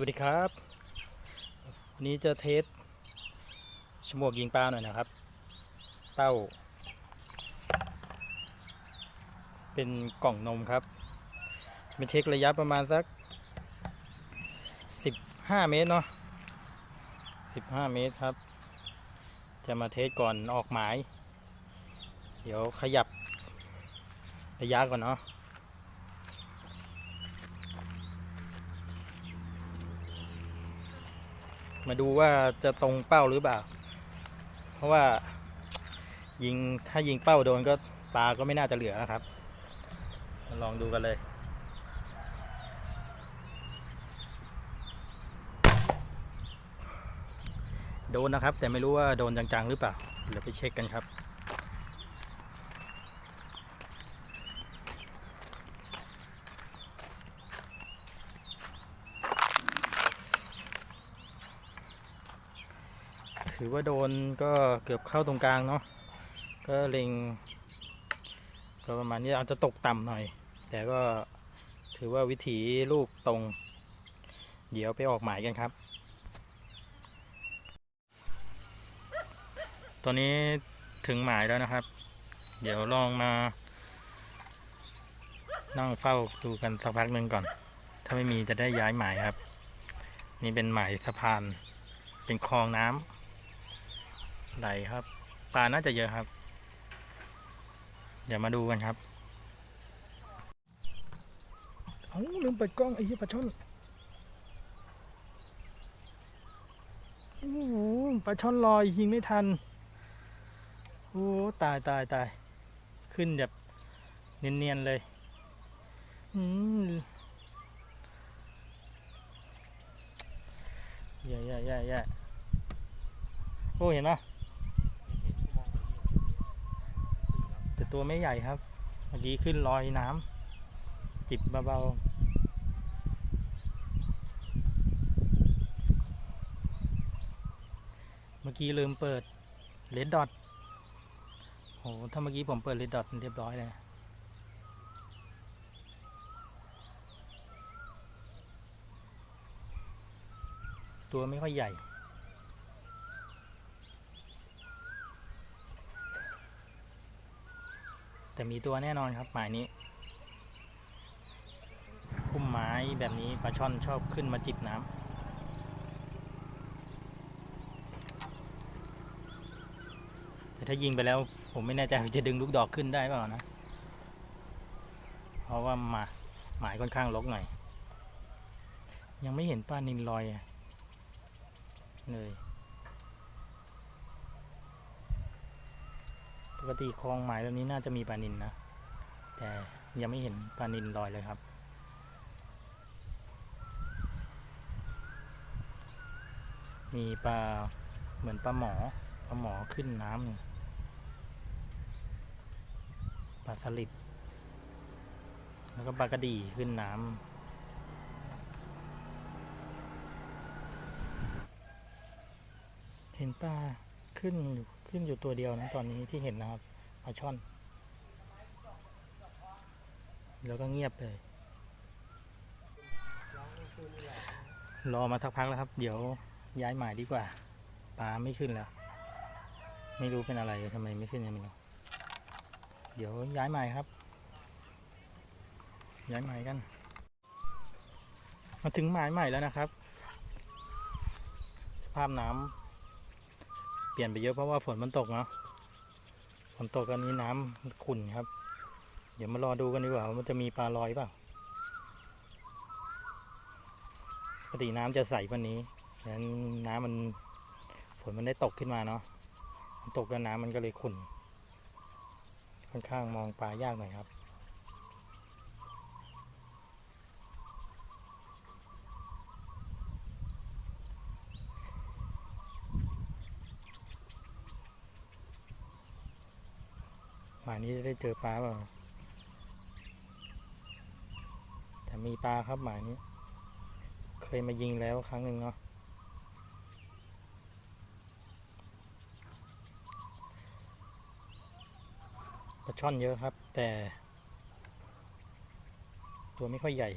วัสดีครับ วันนี้จะเทสชมวกยิงปลาหน่อยนะครับ เต้า เป็นกล่องนมครับมาเช็คระยะประมาณสัก 15 เมตรเนาะ15 เมตรครับ จะมาเทสก่อนออกหมาย เดี๋ยวขยับระยะก่อนเนาะ มาดูว่าจะตรงเป้าหรือเปล่า เพราะว่ายิงถ้ายิงเป้าโดนก็ปลาก็ไม่น่าจะเหลือครับ ลองดูกันเลย โดนนะครับ แต่ไม่รู้ว่าโดนจังๆหรือเปล่า เดี๋ยวไปเช็คกันครับือว่าโดนก็เกือบเข้าตรงกลางเนาะก็เล็งก็ประมาณนี้อาจจะตกต่ำหน่อย แต่ก็ถือว่าวิถีลูกตรง เดี๋ยวไปออกหมายกันครับ ตอนนี้ถึงหมายแล้วนะครับ เดี๋ยวลองมานั่งเฝ้าดูกันสักพักหนึ่งก่อน ถ้าไม่มีจะได้ย้ายหมายครับ นี่เป็นหมายสะพาน เป็นคลองน้ำ ไหลครับ ปลาน่าจะเยอะครับ เดี๋ยวมาดูกันครับเอ้าลืมเปิดกล้องไอ้ยี่ปลาช่อนโอ้โหปลาช่อนลอยยิงไม่ทันโอ้ตายตายตายขึ้นแบบเนียนๆเลยอืมแย่แย่แย่แย่โอ้เห็นไหม ต่ตัวไม่ใหญ่ครับ เมื่อกี้ขึ้นลอยน้ำจิบเบาๆ เมื่อกี้ลืมเปิดเลดดอทโห ถ้าเมื่อกี้ผมเปิดเลดดอทเรียบร้อยเลยตัวไม่ค่อยใหญ่ แต่มีตัวแน่นอนครับหมายนี้พุ่มไม้แบบนี้ปลาช่อนชอบขึ้นมาจิบน้ำแต่ถ้ายิงไปแล้วผมไม่แน่ใจว่าจะดึงลูกดอกขึ้นได้เปล่านะ เพราะว่ามาหมายค่อนข้างลกหน่อย ยังไม่เห็นปลานินลอยอะเลย กติคลองหมายแบบนี้น่าจะมีปลานินนะ แต่ยังไม่เห็นปลานินลอยเลยครับ มีปลาเหมือนปลาหมอปลาหมอขึ้นน้ำปลาสลิดแล้วก็ปลากระดีขึ้นน้ำเห็นปลา ขึ้นอยู่ขึ้นอยู่ตัวเดียวนะตอนนี้ที่เห็นนะครับปลาช่อน แล้วก็เงียบเลยรอมาสักพักแล้วครับ เดี๋ยวย้ายหมายดีกว่าปลาไม่ขึ้นแล้ว ไม่รู้เป็นอะไรทำไมไม่ขึ้นยังไม่รู้เดี๋ยวย้ายหมายครับ ย้ายหมายกัน มาถึงหมายใหม่แล้วนะครับ สภาพน้ำ ปลี่ยนไปเยอะเพราะว่าฝนมันตกเนาะฝนตกกันนี้น้ำขุ่นครับ เดี๋ยวมารอดูกันดีกว่าว่ามันจะมีปลาลอยเปล่าปกติน้ำจะใสว่านี้ฉะนั้นน้ำมันฝนมันได้ตกขึ้นมาเนาะมันตกแล้วน้ำมันก็เลยขุ่น ค่อนข้างมองปลายากหน่อยครับ หมานี้จะได้เจอปลาเปล่าแต่มีปลาครับหมานี้ เคยมายิงแล้วครั้งหนึ่งเนาะปลาช่อนเยอะครับ แต่ ตัวไม่ค่อยใหญ่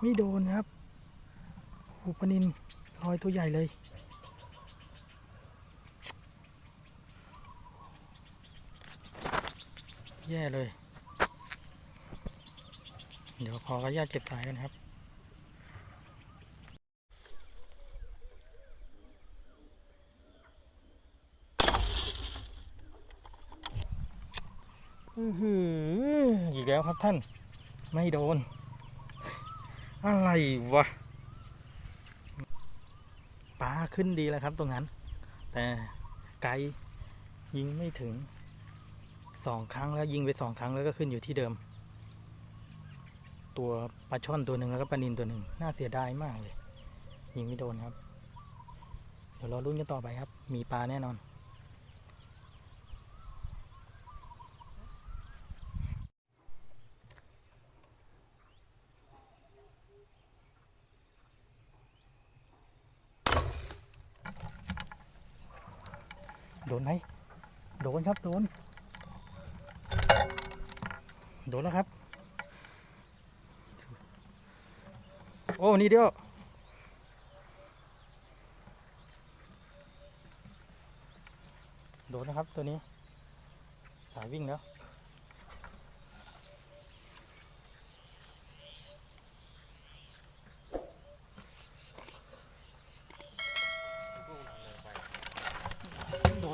ไม่โดนครับโอ้ปนินลอยตัวใหญ่เลยแย่เลย เดี๋ยวขออนุญาตเก็บสายกันครับ อือหืออีกแล้วครับท่าน ไม่โดน อะไรวะปลาขึ้นดีแล้วครับตรงนั้น แต่ไกลยิงไม่ถึงสองครั้งแล้วยิงไปสองครั้งแล้วก็ขึ้นอยู่ที่เดิม ตัวปลาช่อนตัวหนึ่งแล้วก็ปลานินตัวหนึ่งน่าเสียดายมากเลย ยิงไม่โดนครับ เดี๋ยวรอรุ่นกันต่อไปครับ มีปลาแน่นอน โดนไหมโดนครับโดน โดนแล้วครับ โอ้นี่เดียวโดนนะครับตัวนี้ สายวิ่งแล้ว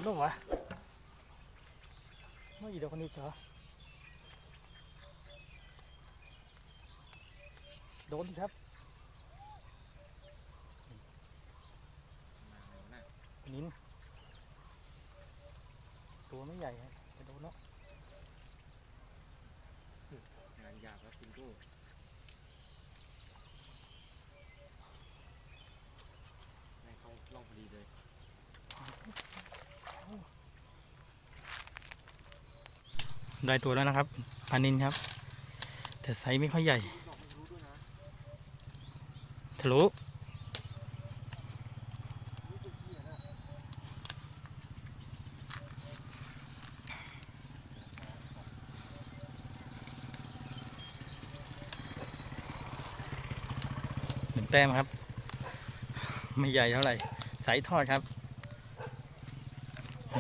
นแล้ววะไม่โดนอีกเหรอโดนครับนิ้นตัวไม่ใหญ่ฮะโดนแล้วงานยากครับคุณกู้ให้เขาล่องพอดีเลย ได้ตัวแล้วนะครับปลานินครับ แต่ไซส์ไม่ค่อยใหญ่ทะลุหนึ่งแต้มครับ ไม่ใหญ่เท่าไหร่สายทอดครับ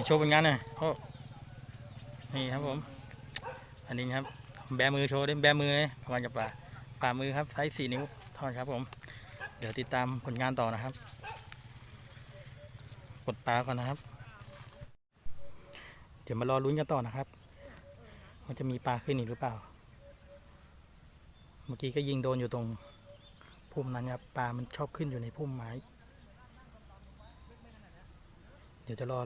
โชว์เป็นงานหน่อยโอ้นี่ครับผม อันนี้ครับ แบมือโชว์ได้แบมือประมาณกับปลาปลามือครับไซส์สี่นิ้วทอดครับผม เดี๋ยวติดตามผลงานต่อนะครับกดปลาก่อนนะครับ เดี๋ยวมารอลุ้นกันต่อนะครับว่าจะมีปลาขึ้นอีกหรือเปล่า เมื่อกี้ก็ยิงโดนอยู่ตรงพุ่มนั้นครับปลามันชอบขึ้นอยู่ในพุ่มไม้ เดี๋ยวจะรอ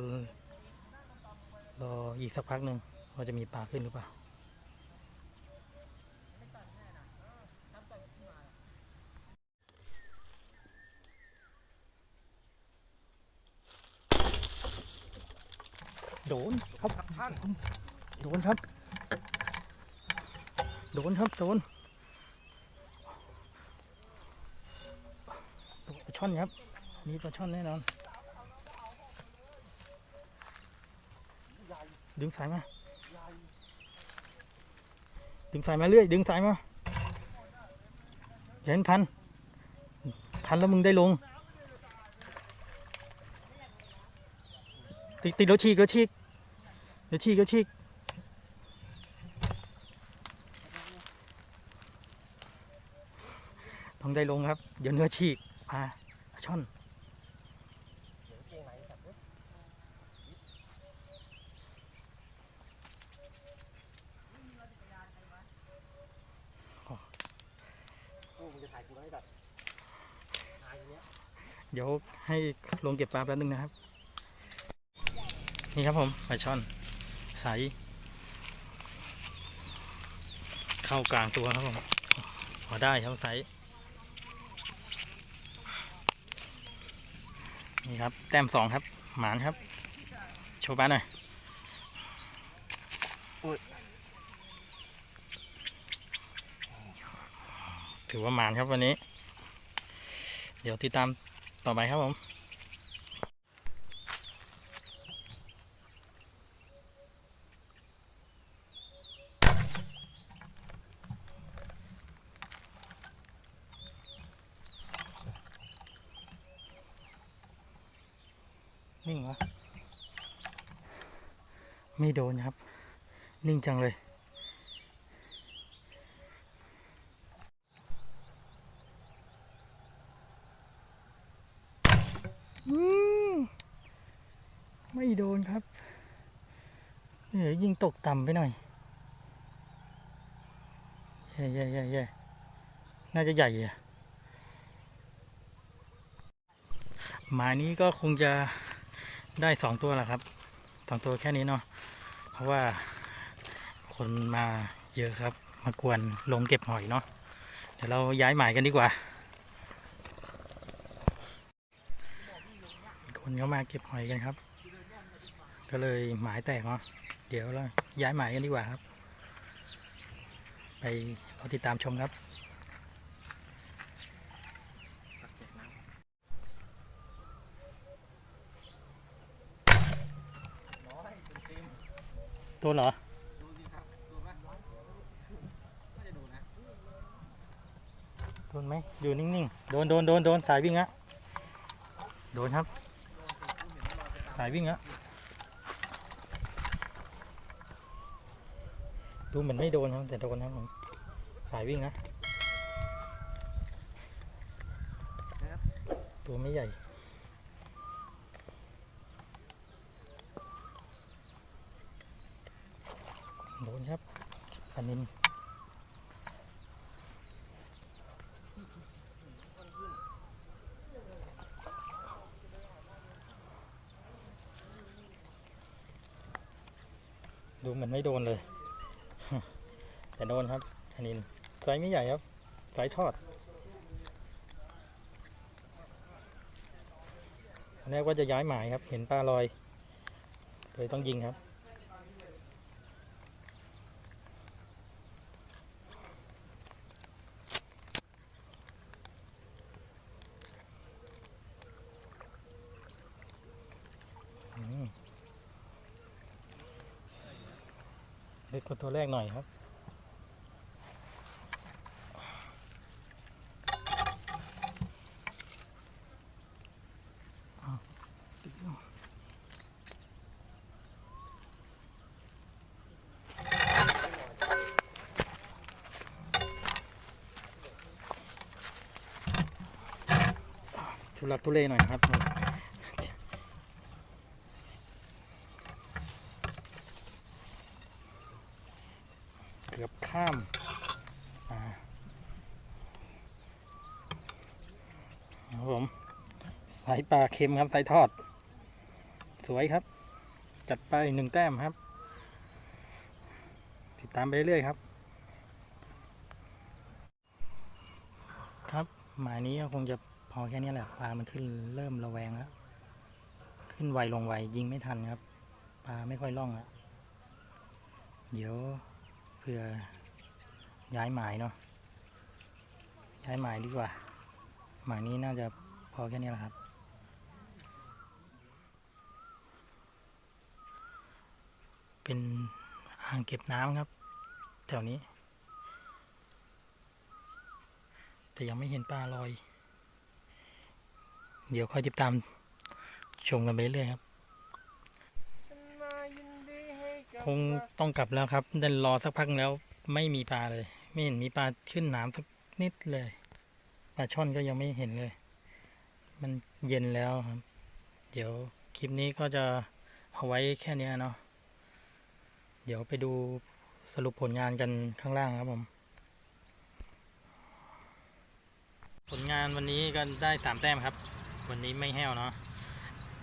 รออีกสักพักหนึ่งว่าจะมีปลาขึ้นหรือเปล่า โดนครับ ครับ ท่าน โดนครับ โดนครับ โดนปลาช่อนครับ มีปลาช่อนแน่นอน ดึงสายมา ดึงสายมาเรื่อย ดึงสายมาอย่าเห็นพัน พันแล้วมึงได้ลง ติดติดแล้วฉีกแล้วฉีก เดี๋ยวฉีกแล้วฉีกต้องได้ลงครับ เดี๋ยวเนื้อฉีกปลาช่อนเงี้ยเดี๋ยวให้ลงเก็บปลาแป๊บนึงนะครับ นี่ครับผมปลาช่อน ใส เข้ากลางตัวครับผมพอได้ครับใสนี่ครับ แต้มสองครับ หมานครับ โชว์ปลาหน่อยถือว่าหมานครับวันนี้ เดี๋ยวติดตามต่อไปครับผม นิ่งวะไม่โดนครับ นิ่งจังเลย ไม่โดนครับเดี๋ยวยิงตกต่ำไปหน่อยแย่แย่แย่แย่น่าจะใหญ่อะหมายนี้ก็คงจะ ได้สองตัวแหละครับสองตัวแค่นี้เนาะเพราะว่าคนมาเยอะครับ มากวนลงเก็บหอยเนาะเดี๋ยวเราย้ายหมายกันดีกว่า คนเขามาเก็บหอยกันครับ ก็เลยหมายแตกเนาะเดี๋ยวเราย้ายหมายกันดีกว่าครับ ไปรอติดตามชมครับ ตัวเหรอโดนไหมอยู่นิ่งๆ โดนโดนโดนโดนสายวิ่งอะโดนครับ สายวิ่งอะดูเหมือนไม่โดนครับแต่โดนครับผมสายวิ่งนะตัวไม่ใหญ่ โดนครับ ปลานินดูเหมือนไม่โดนเลย แต่โดนครับปลานินไซส์ไม่ใหญ่ครับไซส์ทอดอันแรกว่าจะย้ายหมายครับ เห็นปลาลอยเลยต้องยิงครับ อืม เล็กกว่าตัวแรกหน่อยครับทุลักทุเลหน่อยครับ เกือบข้ามครับผมสายปลาเค็มครับสายทอด สวยครับ จัดไปหนึ่งแต้มครับ ติดตามไปเรื่อยครับ ครับหมายนี้ก็คงจะพอแค่นี้แหละปลามันขึ้นเริ่มระแวงแล้วขึ้นไวลงไวยิงไม่ทันครับปลาไม่ค่อยล่องแล้วเดี๋ยว เพื่อย้ายหมายเนาะย้ายหมายดีกว่า หมายนี้น่าจะพอแค่นี้แหละครับ เป็นอ่างเก็บน้ำครับ แถวนี้ แต่ยังไม่เห็นปลาลอย เดี๋ยวค่อยติดตามชมกันไปเรื่อยครับ คงต้องกลับแล้วครับเดินรอสักพักแล้วไม่มีปลาเลย ไม่เห็นมีปลาขึ้นน้ำสักนิดเลยปลาช่อนก็ยังไม่เห็นเลย มันเย็นแล้วครับ เดี๋ยวคลิปนี้ก็จะเอาไว้แค่นี้เนาะเดี๋ยวไปดูสรุปผลงานกันข้างล่างครับผม ผลงานวันนี้ก็ได้สามแต้มครับ วันนี้ไม่แห้วเนาะ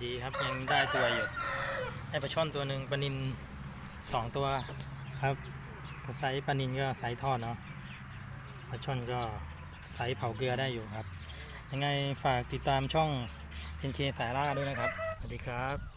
ดีครับยังได้ตัวอยู่ได้ปลาช่อนตัวหนึ่งปลานิน สองตัวครับไซส์ปลานินก็ไซส์ทอดเนาะปลาช่อนก็ไซส์เผาเกลือได้อยู่ครับ ยังไงฝากติดตามช่อง NK สายล่าด้วยนะครับ สวัสดีครับ